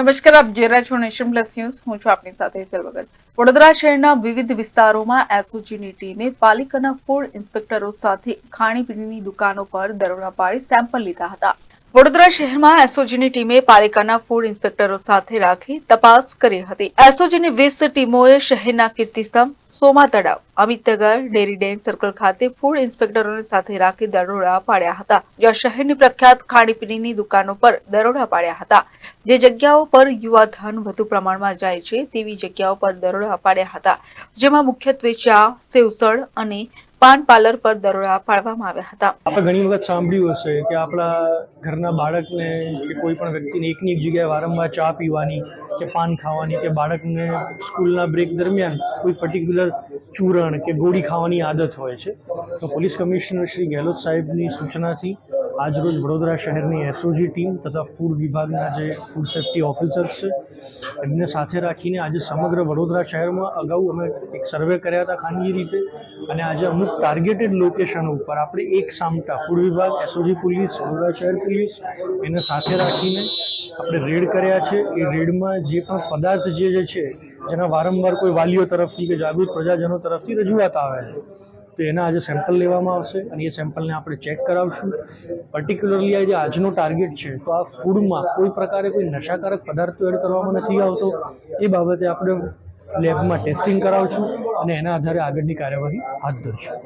નમસ્કાર, આપ જોઈ રહ્યા છો નેશન પ્લસ ન્યૂઝ. હું છું આપની સાથે હેતલ વગર વડોદરા શહેરના વિવિધ વિસ્તારોમાં એસઓજીની ટીમે પાલિકાના ફૂડ ઇન્સ્પેક્ટરો સાથે ખાણીપીણીની દુકાનો પર દરોડા પાડી સેમ્પલ લીધા હતા. વડોદરા શહેરમાં એસઓજીની ટીમે પાલિકાના ફૂડ ઇન્સ્પેક્ટરો સાથે રાખી તપાસ કરી હતી. એસઓજીની વીસ ટીમોએ શહેરના Kirtistambh, Soma Talav Amitnagar dairy den circle ખાતે ફૂડ ઇન્સ્પેક્ટરોને સાથે રાખી દરોડા પાડ્યા હતા, જ્યાં શહેરની પ્રખ્યાત ખાણીપીણીની દુકાનો પર દરોડા પાડ્યા હતા. જે જગ્યાઓ પર યુવા ધન વધુ પ્રમાણમાં જાય છે, તેવી જગ્યાઓ પર દરોડા પાડ્યા હતા, જેમાં મુખ્યત્વે ચા, સેવસળ અને પાન પાર્લર પર દરોડા પાડવામાં આવ્યા હતા. આપણે ઘણી વખત સાંભળ્યું હશે કે આપણા ઘરના બાળકને કે કોઈ પણ વ્યક્તિને એકની એક જગ્યાએ વારંવાર ચા પીવાની કે પાન ખાવાની કે બાળકને સ્કૂલના બ્રેક દરમિયાન કોઈ પર્ટિક્યુલર ચૂરણ કે ગોળી ખાવાની આદત હોય છે. તો પોલીસ કમિશનર શ્રી ગેહલોત સાહેબની સૂચનાથી આજરોજ વડોદરા શહેરની એસઓજી ટીમ તથા ફૂડ વિભાગના જે ફૂડ સેફ્ટી ઓફિસર્સ છે, એમને સાથે રાખીને આજે સમગ્ર વડોદરા શહેરમાં અગાઉ અમે એક સર્વે કર્યા હતા ખાનગી રીતે અને આજે અમુક ટાર્ગેટેડ લોકેશનો ઉપર આપણે એક સામટા ફૂડ વિભાગ એસઓજી પોલીસ, વડોદરા શહેર પોલીસ એને સાથે રાખીને આપણે રેડ કર્યા છે. એ રેડમાં જે પણ પદાર્થ જે છે, જેના વારંવાર કોઈ વાલીઓ તરફથી કે જાગૃત પ્રજાજનો તરફથી રજૂઆત આવે છે. તો એના આજે સેમ્પલ લેવામાં આવશે અને એ સેમ્પલને આપણે ચેક કરાવશું. પર્ટિક્યુલરલી આ જે આજનો ટાર્ગેટ છે, તો આ ફૂડમાં કોઈ પ્રકારે કોઈ નશાકારક પદાર્થો એડ કરવામાં નથી આવતો. એ બાબતે આપણે લેબમાં ટેસ્ટિંગ કરાવશું અને એના આધારે આગળની કાર્યવાહી હાથ ધરશું.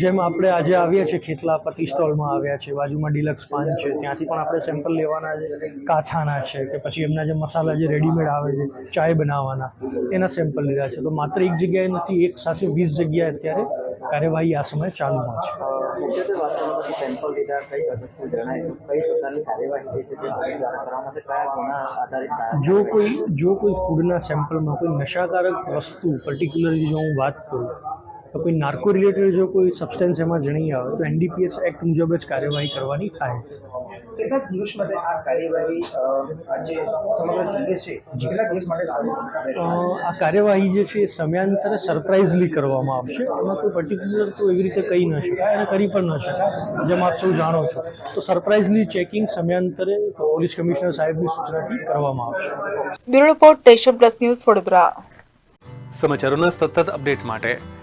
જેમ આપણે આજે આવ્યા છીએ ખેતલા પતિ સ્ટોલમાં આવ્યા છે બાજુમાં ડિલક્સ પાન છે ત્યાંથી પણ આપણે સેમ્પલ લેવાના છે કાથાના છે કે પછી એમના જે મસાલા જે રેડીમેડ આવે છે ચાય બનાવવાના એના સેમ્પલ લીધા છે. તો માત્ર એક જગ્યાએ નથી એક સાથે વીસ જગ્યાએ અત્યારે કાર્યવાહી આ સમયે ચાલુમાં છે. જો કોઈ જો કોઈ ફૂડના સેમ્પલમાં કોઈ નશાકારક વસ્તુ પર્ટિક્યુલરલી જો હું વાત કરું તો કોઈ નાર્કો રિલેટેડ જો કોઈ સબસ્ટન્સ એમાં જણી આવે તો એનડીપીએસ એક્ટ મુજબ જ કાર્યવાહી કરવાની થાય. કેટલા દિવસ માટે આ કાર્યવાહી આજે સમગ્ર ઝુંબેશ છે કેટલા દિવસ માટે આ કાર્યવાહી જે છે એ સમયાંતરે સરપ્રાઇઝલી કરવામાં આવશે. એમાં કોઈ પર્ટિક્યુલર તો એવી રીતે કહી ન શકાય અને કરી પણ ન શકાય. જેમ આપ સૌ જાણો છો. તો સરપ્રાઇઝલી ચેકિંગ સમયાંતરે પોલીસ કમિશનર સાહેબની સૂચનાથી કરવામાં આવશે. Bureau report nation plus news Vadodara. સમાચારોના સતત અપડેટ માટે